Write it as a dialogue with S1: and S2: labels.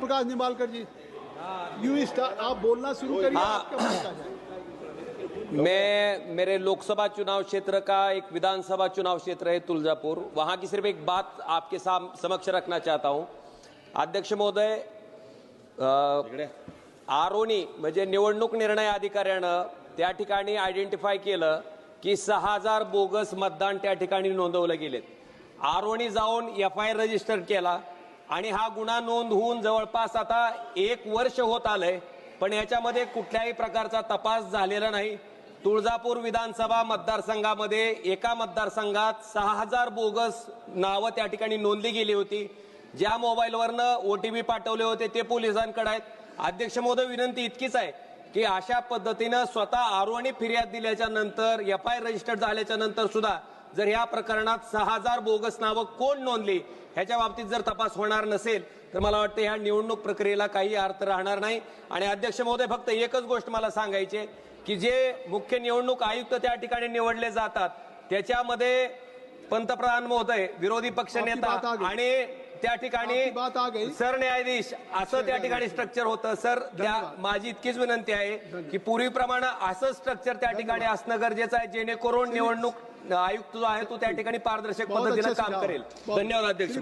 S1: Vikas Nimbalkar ji. You star आप बोलना शुरू करिए
S2: हाँ।
S1: आपका
S2: मैं मेरे लोकसभा चुनाव क्षेत्र का एक विधानसभा चुनाव क्षेत्र है तुलजापुर। वहां की सिर्फ एक बात आपके साम समक्ष रखना चाहता हूं। अध्यक्ष महोदय आरोनी म्हणजे निवडणूक निर्णय अधिकाऱ्यानं त्या ठिकाणी आयडेंटिफाय केलं की सहा हजार बोगस मतदान त्या ठिकाणी नोंदवले गेलेत. आरोनी जाऊन एफ आय आर रजिस्टर केला. आणि हा गुन्हा नोंद होऊन जवळपास आता एक वर्ष होत आलंय पण याच्यामध्ये कुठल्याही प्रकारचा तपास झालेला नाही. तुळजापूर विधानसभा मतदारसंघामध्ये एका मतदारसंघात सहा हजार बोगस नावं त्या ठिकाणी नोंदली गेली होती. ज्या मोबाईलवरनं ओ टी पी पाठवले होते ते पोलिसांकडे आहेत. अध्यक्ष महोदय विनंती इतकीच आहे की अशा पद्धतीनं स्वतः आरोनी फिर्याद दिल्याच्या नंतर एफ आय रजिस्टर्ड झाल्याच्यानंतर सुद्धा जर या प्रकरणात सहा हजार बोगस नावं कोण नोंदली ह्याच्या बाबतीत जर तपास होणार नसेल तर मला वाटतं ह्या निवडणूक प्रक्रियेला काही अर्थ राहणार नाही आणि अध्यक्ष महोदय फक्त एकच गोष्ट मला सांगायची की जे मुख्य निवडणूक आयुक्त त्या ठिकाणी निवडले जातात त्याच्यामध्ये पंतप्रधान महोदय विरोधी पक्षनेता. आणि त्या ठिकाणी. सरन्यायाधीश असं त्या ठिकाणी स्ट्रक्चर होतं सर त्या. माझी इतकीच विनंती आहे की पूर्वीप्रमाणे असं स्ट्रक्चर त्या ठिकाणी असणं गरजेचं आहे जेणेकरून निवडणूक आयुक्त जो आहे तो त्या ठिकाणी पारदर्शक पद्धतीनं काम. करेल धन्यवाद अध्यक्ष